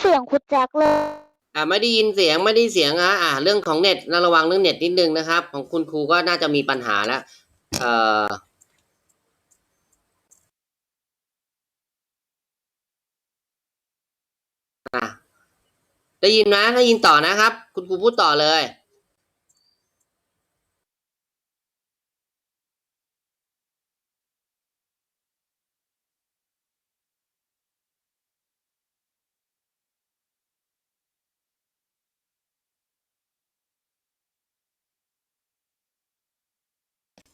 เสียงคุณแจ็คเลย อ่าไม่ได้ยินเสียงไม่ได้เสียงอะอ่าเรื่องของเน็ตนะระวังเรื่องเน็ตนิดนึงนะครับ ของคุณครูก็น่าจะมีปัญหาแล้วเอ่ออะได้ยินนะได้ยินต่อนะครับ คุณครูพูดต่อเลย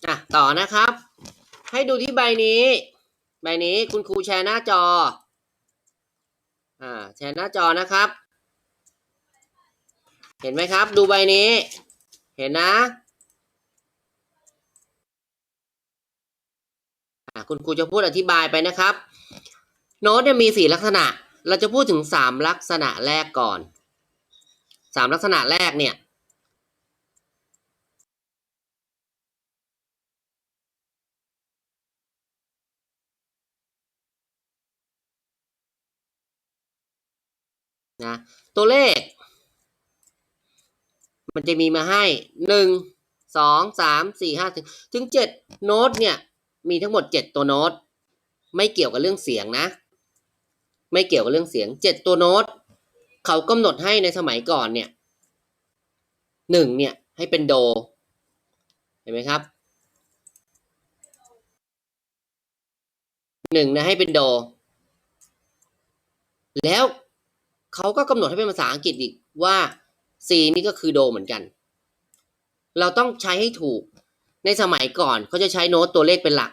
อะต่อนะครับ ให้ดูที่ใบนี้ ใบนี้คุณครูแชร์หน้าจอ อ่า แชร์หน้าจอนะครับ เห็นไหมครับ ดูใบนี้ เห็นนะอ่าคุณครูจะพูดอธิบายไปนะครับ โน้ตเนี่ยมีสี่ลักษณะ เราจะพูดถึงสามลักษณะแรกก่อนสามลักษณะแรกเนี่ย นะตัวเลข มันจะมีมาให้หนึ่งสองสามสี่ห้าถึงถึงเจ็ดโน้ตเนี่ย มีทั้งหมดเจ็ดตัวโน้ต ไม่เกี่ยวกับเรื่องเสียงนะ ไม่เกี่ยวกับเรื่องเสียงเจ็ดตัวโน้ต เขากำหนดให้ในสมัยก่อนเนี่ยหนึ่งเนี่ยให้เป็นโด เห็นไหมครับหนึ่งนะให้เป็นโด แล้ว เขาก็กำหนดให้เป็นภาษาอังกฤษอีกว่า C นี่ก็คือโดเหมือนกัน เราต้องใช้ให้ถูก ในสมัยก่อนเขาจะใช้โน้ตตัวเลขเป็นหลัก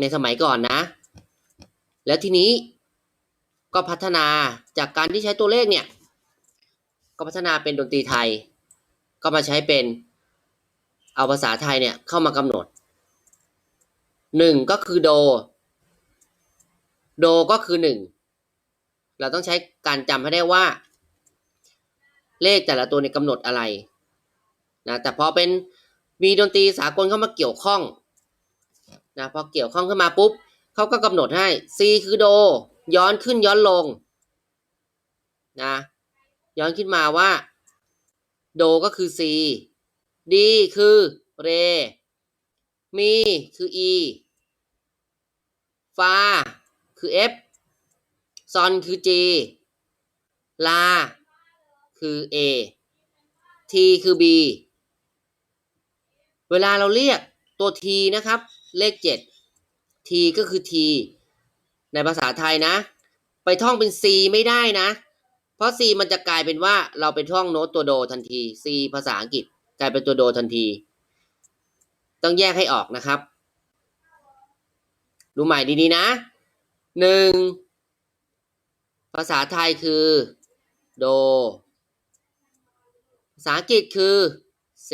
ในสมัยก่อนนะ แล้วทีนี้ก็พัฒนาจากการที่ใช้ตัวเลขเนี่ย ก็พัฒนาเป็นดนตรีไทย ก็มาใช้เป็นเอาภาษาไทยเนี่ยเข้ามากำหนดหนึ่งก็คือโด โดก็คือหนึ่ง เราต้องใช้การจำให้ได้ว่า เลขแต่ละตัวในกำหนดอะไรนะแต่พอเป็นมีดนตรีสากลเข้ามาเกี่ยวข้องนะพอเกี่ยวข้องขึ้นมาปุ๊บเขาก็กำหนดให้ C คือโด ย้อนขึ้นย้อนลงนะย้อนขึ้นมาว่า โดก็คือ C D คือเร มีคือ E ฟาคือ F ซอนคือ G ลา คือ A T คือ B เวลาเราเรียกตัว T นะครับ เลข 7 T ก็คือ T ในภาษาไทยนะ ไปท่องเป็น C ไม่ได้นะ เพราะ C มันจะกลายเป็นว่าเราไปท่องโน้ตตัวโดทันที C ภาษาอังกฤษกลายเป็นตัวโดทันที ต้องแยกให้ออกนะครับ ดูใหม่ดีๆนะหนึ่ง ภาษาไทยคือโด ภาษาอังกฤษคือ C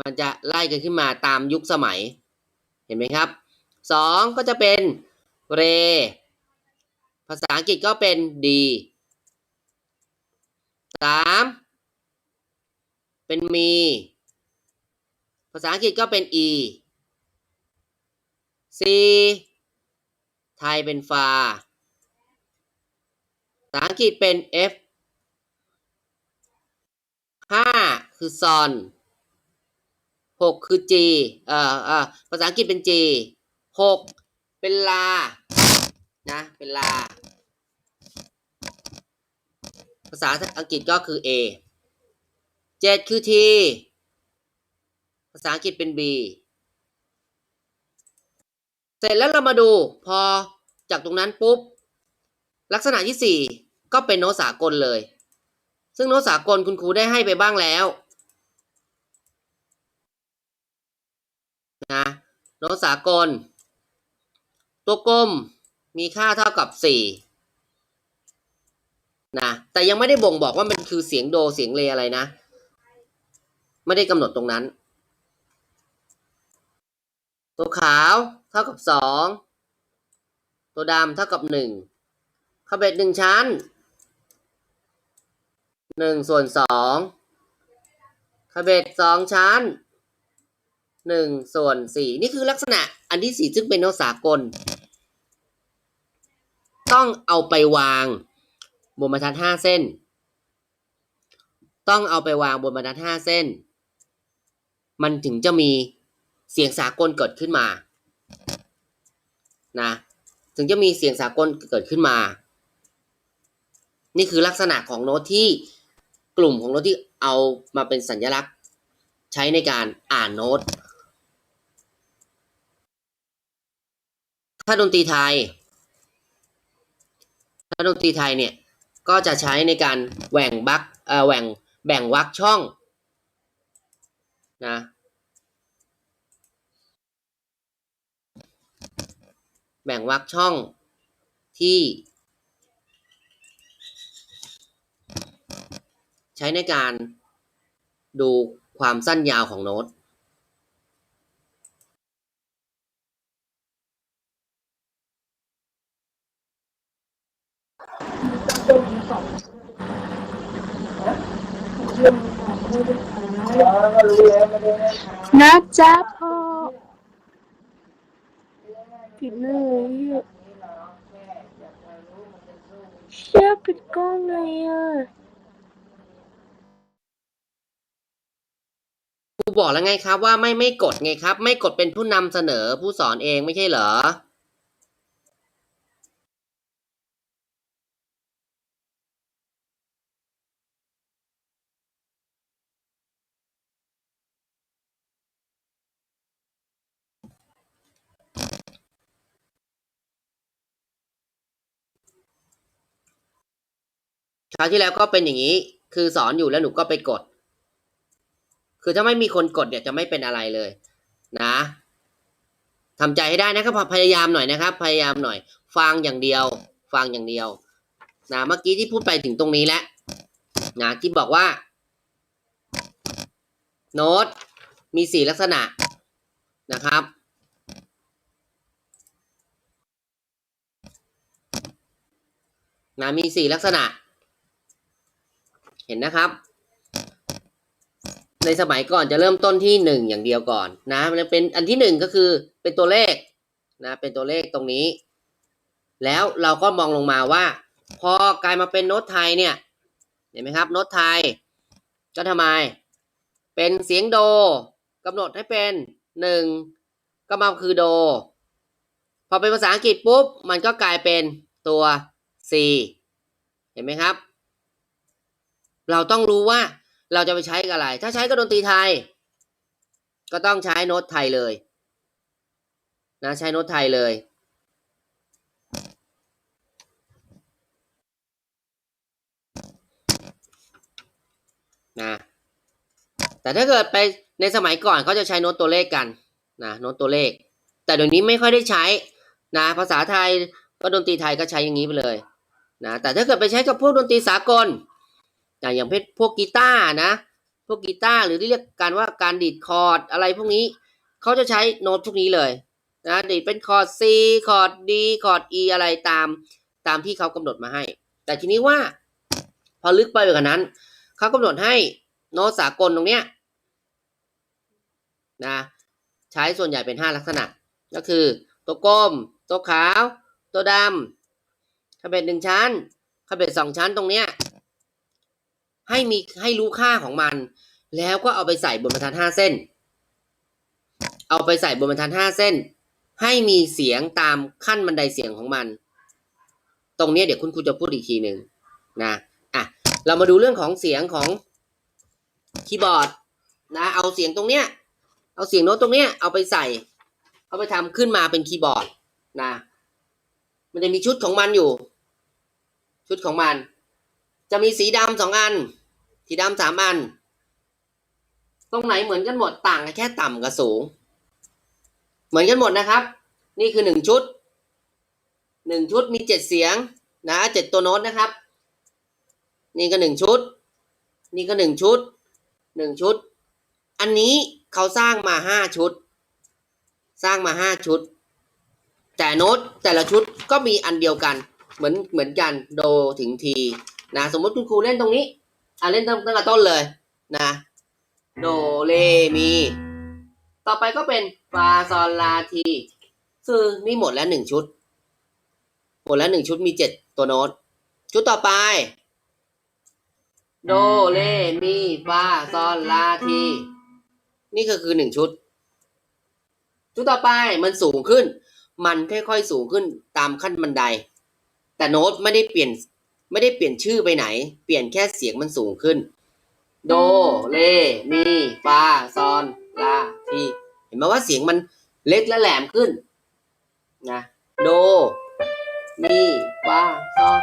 มันจะไล่กันขึ้นมาตามยุคสมัย เห็นไหมครับสองก็จะเป็นเร ภาษาอังกฤษก็เป็น D สามเป็นมี ภาษาอังกฤษก็เป็น E C ไทยเป็นฟาภาษาอังกฤษเป็น F ห้าคือซอนหกคือ G เอ่อเอ่อภาษาอังกฤษเป็น G หกเป็นลา นะ เป็นลา ภาษาอังกฤษก็คือ A เจ็ดคือ T ภาษาอังกฤษเป็น B เสร็จแล้วเรามาดูพอ จากตรงนั้นปุ๊บ ลักษณะที่สี่ก็เป็นโน้ตสากลเลย ซึ่งโน้ตสากลคุณครูได้ให้ไปบ้างแล้วนะโน้ตสากล ตัวกลมมีค่าเท่ากับสี่นะ แต่ยังไม่ได้บ่งบอกว่ามันคือเสียงโดเสียงเรอะไรนะ ไม่ได้กำหนดตรงนั้น ตัวขาวเท่ากับสอง ตัวดำเท่ากับหนึ่งขบเบ็ดหนึ่งชั้นหนึ่งส่วนสองขบเบ็ดสองชั้นหนึ่งส่วนสี่นี่คือลักษณะอันที่สี่ซึ่งเป็นโนสากล ต้องเอาไปวางบนบรรทัดห้าเส้น ต้องเอาไปวางบนบรรทัดห้าเส้น มันถึงจะมีเสียงสากลเกิดขึ้นมา นะ ถึงจะมีเสียงสากลเกิดขึ้นมา นี่คือลักษณะของโน้ตที่กลุ่มของโน้ตที่เอามาเป็นสัญลักษณ์ ใช้ในการอ่านโน้ต ถ้าดนตรีไทย ถ้าดนตรีไทยเนี่ย ก็จะใช้ในการแหว่งบักแหว่งแบ่งวรรคช่องนะ แบ่งวรรคช่องที่ใช้ในการดูความสั้นยาวของโน้ต นะจ๊ะพ่อ ปิดเลยเชื่อปิดกล้องไงอะกูบอกแล้วไงครับว่าไม่ไม่กดไงครับ ไม่กดเป็นผู้นำเสนอผู้สอนเองไม่ใช่เหรอ คราวที่แล้วก็เป็นอย่างนี้ คือสอนอยู่แล้วหนูก็ไปกด คือถ้าไม่มีคนกดเนี่ยจะไม่เป็นอะไรเลย นะทำใจให้ได้นะครับพยายามหน่อยนะครับ พยายามหน่อย ฟังอย่างเดียว ฟังอย่างเดียวนะเมื่อกี้ที่พูดไปถึงตรงนี้แล้วนะที่บอกว่า โน้ตมีสี่ลักษณะนะครับ นะมีสี่ลักษณะ เห็นนะครับ ในสมัยก่อนจะเริ่มต้นที่หนึ่งอย่างเดียวก่อนนะมันเป็นอันที่หนึ่งก็คือเป็นตัวเลขนะเป็นตัวเลขตรงนี้ แล้วเราก็มองลงมาว่า พอกลายมาเป็นโน้ตไทยเนี่ยเห็นไหมครับโน้ตไทยก็ทำไม เป็นเสียงโดกำหนดให้เป็นหนึ่งก็มาคือโด พอเป็นภาษาอังกฤษปุ๊บ มันก็กลายเป็นตัว C เห็นไหมครับ เราต้องรู้ว่าเราจะไปใช้กับอะไร ถ้าใช้กับดนตรีไทย ก็ต้องใช้โน้ตไทยเลยนะใช้โน้ตไทยเลยนะแต่ถ้าเกิดไปในสมัยก่อนเขาจะใช้โน้ตตัวเลขกันนะโน้ตตัวเลข แต่เดี๋ยวนี้ไม่ค่อยได้ใช้นะภาษาไทยก็ดนตรีไทยก็ใช้อย่างนี้ไปเลยนะแต่ถ้าเกิดไปใช้กับพวกดนตรีสากล อย่างอย่างเพชรพวกกีตาร์นะ พวกกีตาร์หรือที่เรียกกันว่าการดีดคอร์ดอะไรพวกนี้เขาจะใช้โน้ตพวกนี้เลยนะดีดเป็นคอร์ด C คอร์ด D คอร์ด E อะไรตามตามที่เขากำหนดมาให้ แต่ทีนี้ว่าพอลึกไปกว่านั้นเขากำหนดให้โน้ตสากลตรงเนี้ยนะใช้ส่วนใหญ่เป็นห้าลักษณะ ก็คือ ตัวกลม ตัวขาว ตัวดำขบเบ็ดหนึ่งชั้นขบเบ็ดสองชั้นตรงเนี้ย ให้มีให้รู้ค่าของมัน แล้วก็เอาไปใส่บนบรรทัดห้าเส้น เอาไปใส่บนบรรทัดห้าเส้น ให้มีเสียงตามขั้นบันไดเสียงของมัน ตรงนี้เดี๋ยวคุณครูจะพูดอีกทีหนึ่งนะอะเรามาดูเรื่องของเสียงของคีย์บอร์ดนะเอาเสียงตรงเนี้ยเอาเสียงโน้ตตรงเนี้ยเอาไปใส่ เอาไปทำขึ้นมาเป็นคีย์บอร์ดนะ มันจะมีชุดของมันอยู่ ชุดของมัน จะมีสีดำสองอัน สีดำสามอัน ตรงไหนเหมือนกันหมดต่างกันแค่ต่ำกับสูง เหมือนกันหมดนะครับ นี่คือหนึ่งชุดหนึ่งชุดมีเจ็ดเสียงนะเจ็ดตัวโน้ตนะครับ นี่ก็หนึ่งชุด นี่ก็หนึ่งชุดหนึ่งชุด อันนี้เขาสร้างมาห้าชุด สร้างมาห้าชุด แต่โน้ตแต่ละชุดก็มีอันเดียวกัน เหมือนเหมือนกันโดถึงที นะสมมติคุณครูเล่นตรงนี้อะเล่นตั้งตั้งแต่ต้นเลยนะโดเรมีต่อไปก็เป็นฟาซอลลาทีซึ่งนี่หมดแล้วหนึ่งชุด หมดแล้วหนึ่งชุดมีเจ็ดตัวโน้ต ชุดต่อไป โดเลมีฟาซอลลาทีนี่ก็คือหนึ่งชุด ชุดต่อไปมันสูงขึ้น มันค่อยๆสูงขึ้นตามขั้นบันได แต่โน้ตไม่ได้เปลี่ยน ไม่ได้เปลี่ยนชื่อไปไหน เปลี่ยนแค่เสียงมันสูงขึ้น โด เล มี ฟา ซอน ลา ที เห็นไหมว่าเสียงมันเล็กและแหลมขึ้นนะ โด มี ฟา ซอน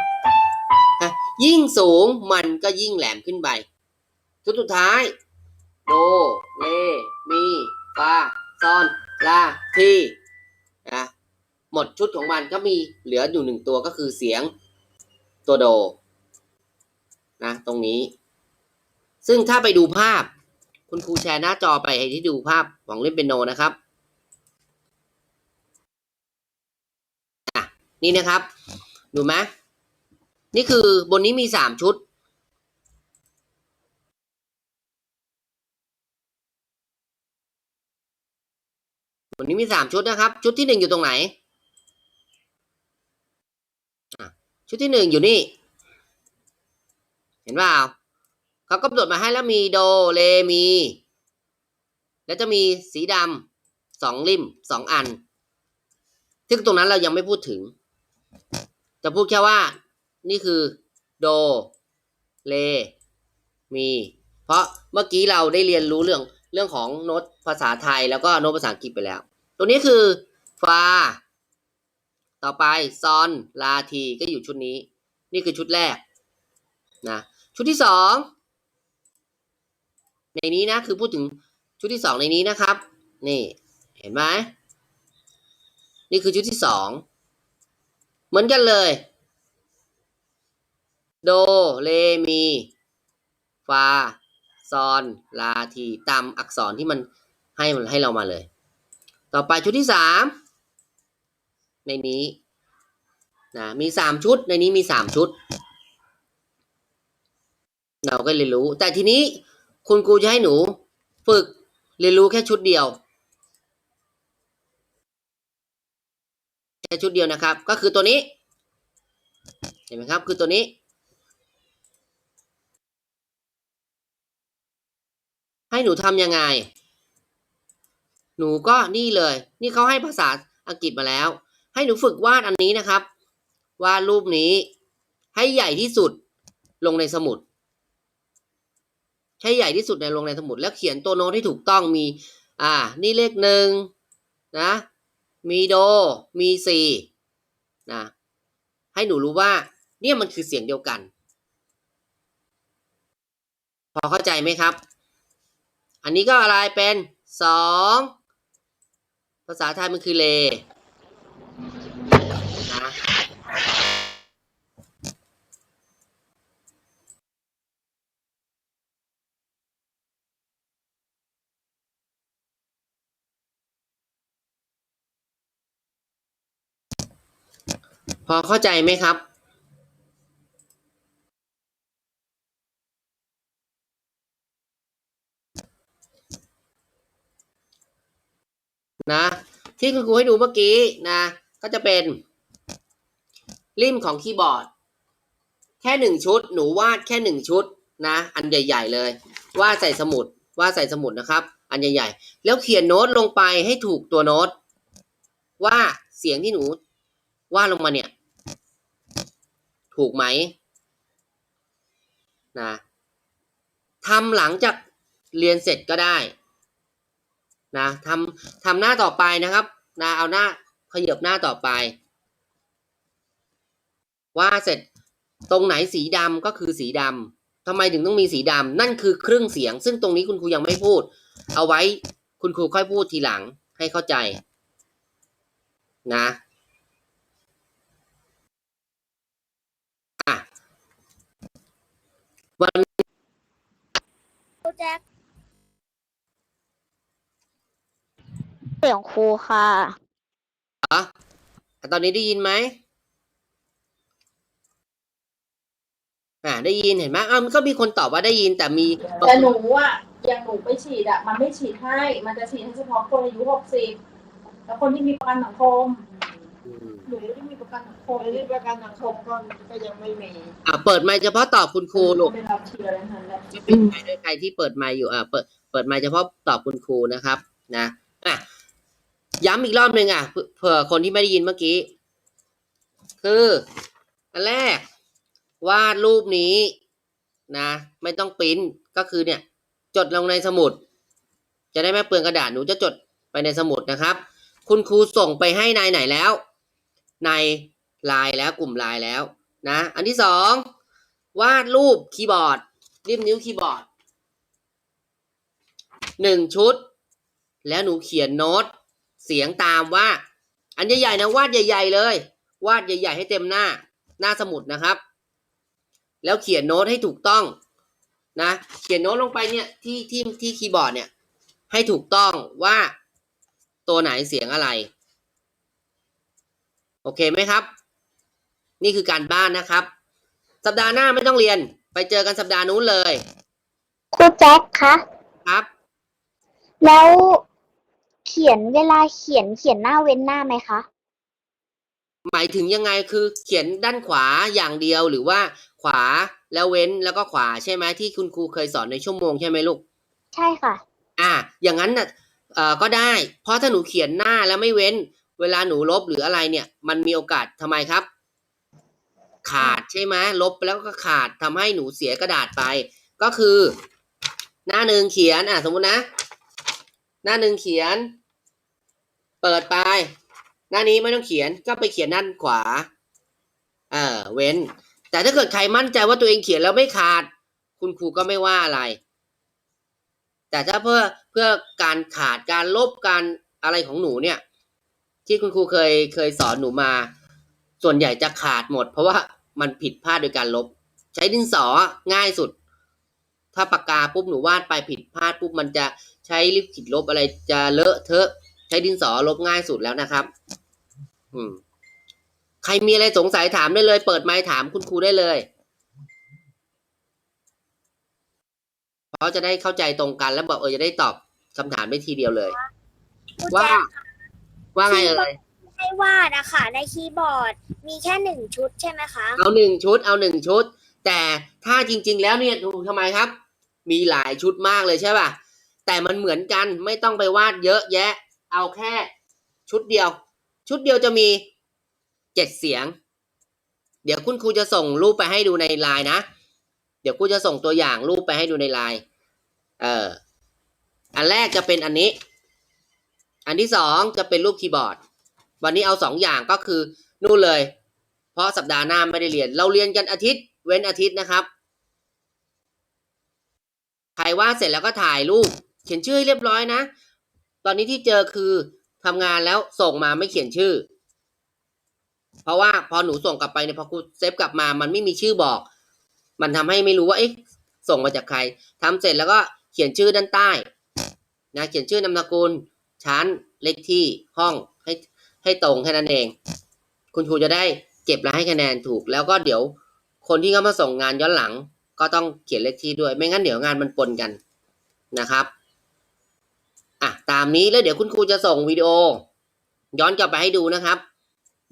อะยิ่งสูงมันก็ยิ่งแหลมขึ้นไปชุดสุดท้าย โด เล มี ฟา ซอน ลา ทีนะหมดชุดของมันก็มีเหลืออยู่หนึ่งตัวก็คือเสียง ตัวโดนะตรงนี้ ซึ่งถ้าไปดูภาพ คุณครูแชร์หน้าจอไปให้ที่ดูภาพของเล่นเปียโนนะครับนี่นะครับ ดูไหมนี่คือบนนี้มีสามชุด บนนี้มีสามชุดนะครับ ชุดที่หนึ่งอยู่ตรงไหนอะ ชุดที่หนึ่งอยู่นี่ เห็นเปล่าเขากำหนดมาให้แล้วมีโดเลมี แล้วจะมีสีดำสองริมสองอันซึ่งตรงนั้นเรายังไม่พูดถึง จะพูดแค่ว่า นี่คือโดเลมี เพราะเมื่อกี้เราได้เรียนรู้เรื่องเรื่องของโน้ตภาษาไทยแล้วก็โน้ตภาษาอังกฤษไปแล้ว ตัวนี้คือฟา ต่อไปซอนลาทีก็อยู่ชุดนี้ นี่คือชุดแรกนะชุดที่สองในนี้นะคือพูดถึงชุดที่สองในนี้นะครับ นี่เห็นไหมนี่คือชุดที่สองเหมือนกันเลย โดเลมีฟาซอนลาทีตามอักษรที่มันให้ให้เรามาเลย ต่อไปชุดที่สาม ในนี้นะมีสามชุดในนี้มีสามชุด เราก็เรียนรู้ แต่ทีนี้คุณครูจะให้หนู ฝึกเรียนรู้แค่ชุดเดียวแค่ชุดเดียวนะครับ ก็คือตัวนี้ เห็นไหมครับ คือตัวนี้ ให้หนูทำยังไง หนูก็นี่เลย นี่เขาให้ภาษาอังกฤษมาแล้ว ให้หนูฝึกวาดอันนี้นะครับ วาดรูปนี้ ให้ใหญ่ที่สุดลงในสมุด ให้ใหญ่ที่สุดในลงในสมุด แล้วเขียนตัวโน้ตที่ถูกต้องมี อ่า นี่เลขหนึ่งนะ มีโด มีซีนะ ให้หนูรู้ว่า เนี่ยมันคือเสียงเดียวกัน พอเข้าใจไหมครับ อันนี้ก็อะไรเป็นสองภาษาไทยมันคือเล พอเข้าใจไหมครับนะที่คุณครูให้ดูเมื่อกี้นะ ก็จะเป็น ริมของคีย์บอร์ด แค่หนึ่งชุด หนูวาดแค่หนึ่งชุดนะ อันใหญ่ ๆ เลย วาดใส่สมุด วาดใส่สมุดนะครับ อันใหญ่ ๆ แล้วเขียนโน้ตลงไปให้ถูกตัวโน้ต ว่าเสียงที่หนูวาดลงมาเนี่ย ถูกไหมนะทำหลังจากเรียนเสร็จก็ได้นะทำทำหน้าต่อไปนะครับนะเอาหน้าขยับหน้าต่อไป ว่าเสร็จตรงไหนสีดำก็คือสีดำทำไมถึงต้องมีสีดำนั่นคือเครื่องเสียง ซึ่งตรงนี้คุณครูยังไม่พูด เอาไว้คุณครูค่อยพูดทีหลังให้เข้าใจนะอะวันครูแจ็คเสียงครูค่ะอะตอนนี้ได้ยินไหม อ่าได้ยินเห็นไหมอ้าวมันก็มีคนตอบว่าได้ยินแต่มีบางแต่คนหนูอะอย่างหนูไปฉีดอะ มันไม่ฉีดให้ มันจะฉีดให้เฉพาะคนอายุหกสิบแล้วคนที่มีประกันสังคมอืมหนูนูไม่ได้มีประกันสังคมไม่ได้ประกันสังคมก็ก็ยังไม่มีอะเปิดไมค์เฉพาะตอบคุณครูลูกไม่รับเชื้อแล้วนั้นแหละจะปิดไมค์ด้วยใครที่เปิดไมค์อยู่อะเปิดเปิดไมค์เฉพาะตอบคุณครูนะครับ นะอะย้ำอีกรอบหนึ่งอะเผื่อเผื่อคนที่ไม่ได้ยินเมื่อกี้ คือ อันแรก วาดรูปนี้นะ ไม่ต้องปริ้นก็คือเนี่ย จดลงในสมุด จะได้ไม่เปลืองกระดาษหนูจะจดไปในสมุดนะครับ คุณครูส่งไปให้นายไหนแล้ว ในไลน์แล้วกลุ่มไลน์แล้วนะ อันที่สองวาดรูปคีย์บอร์ดริมนิ้วคีย์บอร์ดหนึ่งชุด แล้วหนูเขียนโน้ตเสียงตามว่า อันใหญ่ๆนะวาดใหญ่ ๆ เลย วาดใหญ่ ๆ ให้เต็มหน้าหน้าสมุดนะครับ แล้วเขียนโน้ตให้ถูกต้องนะ เขียนโน้ตลงไปเนี่ยที่ที่ที่คีย์บอร์ดเนี่ย ให้ถูกต้องว่าตัวไหนเสียงอะไร โอเคไหมครับ นี่คือการบ้านนะครับ สัปดาห์หน้าไม่ต้องเรียน ไปเจอกันสัปดาห์นู้นเลยครูแจ็คคะครับ แล้วเขียนเวลาเขียนเขียนหน้าเว้นหน้าไหมคะหมายถึงยังไงคือเขียนด้านขวาอย่างเดียวหรือว่า ขวาแล้วเว้นแล้วก็ขวาใช่ไหมที่คุณครูเคยสอนในชั่วโมงใช่ไหมลูก ใช่ค่ะ อ่า อย่างนั้นน่ะเอ่อก็ได้ เพราะถ้าหนูเขียนหน้าแล้วไม่เว้น เวลาหนูลบหรืออะไรเนี่ย มันมีโอกาสทำไมครับ ขาดใช่ไหมลบไปแล้วก็ขาดทำให้หนูเสียกระดาษไป ก็คือ หน้าหนึ่งเขียนอะสมมุตินะ หน้าหนึ่งเขียน เปิดไป หน้านี้ไม่ต้องเขียนก็ไปเขียนด้านขวา เออเว้น แต่ถ้าเกิดใครมั่นใจว่าตัวเองเขียนแล้วไม่ขาด คุณครูก็ไม่ว่าอะไร แต่ถ้าเพื่อเพื่อการขาดการลบการอะไรของหนูเนี่ย ที่คุณครูเคยเคยสอนหนูมา ส่วนใหญ่จะขาดหมด เพราะว่ามันผิดพลาดโดยการลบ ใช้ดินสอง่ายสุด ถ้าปากกาปุ๊บหนูวาดไปผิดพลาดปุ๊บมันจะใช้ลิปขีดลบอะไรจะเลอะเทอะ ใช้ดินสอลบง่ายสุดแล้วนะครับ อืม ใครมีอะไรสงสัยถามได้เลย เปิดไมค์ถามคุณครูได้เลยเพราะจะได้เข้าใจตรงกันแล้วบอกเออจะได้ตอบคำถามได้ทีเดียวเลยครูว่าแจ็คว่าไงเอ่ยให้วาดอะค่ะ ในคีย์บอร์ดมีแค่หนึ่งชุดใช่ไหมคะ เอาหนึ่งชุด เอาหนึ่งชุด แต่ถ้าจริง ๆ แล้วเนี่ยดูทำไมครับ มีหลายชุดมากเลยใช่ป่ะแต่มันเหมือนกันไม่ต้องไปวาดเยอะแยะ เอาแค่ชุดเดียว ชุดเดียวจะมี เจ็ดเสียง เดี๋ยวคุณครูจะส่งรูปไปให้ดูในไลน์นะ เดี๋ยวครูจะส่งตัวอย่างรูปไปให้ดูในไลน์เอออันแรกจะเป็นอันนี้ อันที่สองจะเป็นรูปคีย์บอร์ด วันนี้เอาสองอย่างก็คือนู่นเลย เพราะสัปดาห์หน้าไม่ได้เรียน เราเรียนกันอาทิตย์ เว้นอาทิตย์นะครับใครวาดเสร็จแล้วก็ถ่ายรูป เขียนชื่อให้เรียบร้อยนะ ตอนนี้ที่เจอคือทำงานแล้วส่งมาไม่เขียนชื่อ เพราะว่าพอหนูส่งกลับไปเนี่ยพอครูเซฟกลับมา มันไม่มีชื่อบอก มันทำให้ไม่รู้ว่าเอ๊ะส่งมาจากใครทำเสร็จแล้วก็เขียนชื่อด้านใต้นะเขียนชื่อนามสกุลชั้นเลขที่ห้องให้ให้ตรงแค่นั้นเอง คุณครูจะได้เก็บและให้คะแนนถูก แล้วก็เดี๋ยวคนที่เขามาส่งงานย้อนหลัง ก็ต้องเขียนเลขที่ด้วย ไม่งั้นเดี๋ยวงานมันปนกันนะครับอะตามนี้แล้วเดี๋ยวคุณครูจะส่งวิดีโอ ย้อนกลับไปให้ดูนะครับ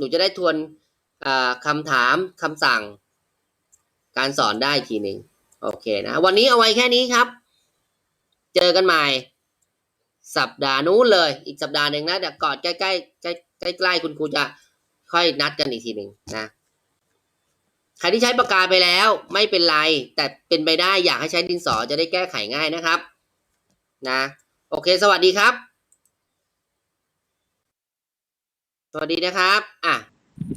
นูจะได้ทวนอ่าคำถามคำสั่ง การสอนได้อีกทีหนึ่งโอเคนะวันนี้เอาไว้แค่นี้ครับ เจอกันใหม่ สัปดาห์นู้นเลย อีกสัปดาห์หนึ่งนะเดี๋ยวกอนใกล้ใกล้ใกล้ใกล้ใกล้ๆคุณครูจะค่อยนัดกันอีกทีหนึ่งนะใครที่ใช้ปากกาไปแล้วไม่เป็นไร แต่เป็นไปได้อยากให้ใช้ดินสอจะได้แก้ไขง่ายนะครับ นะ โอเค สวัสดีครับ สวัสดีนะครับ อะ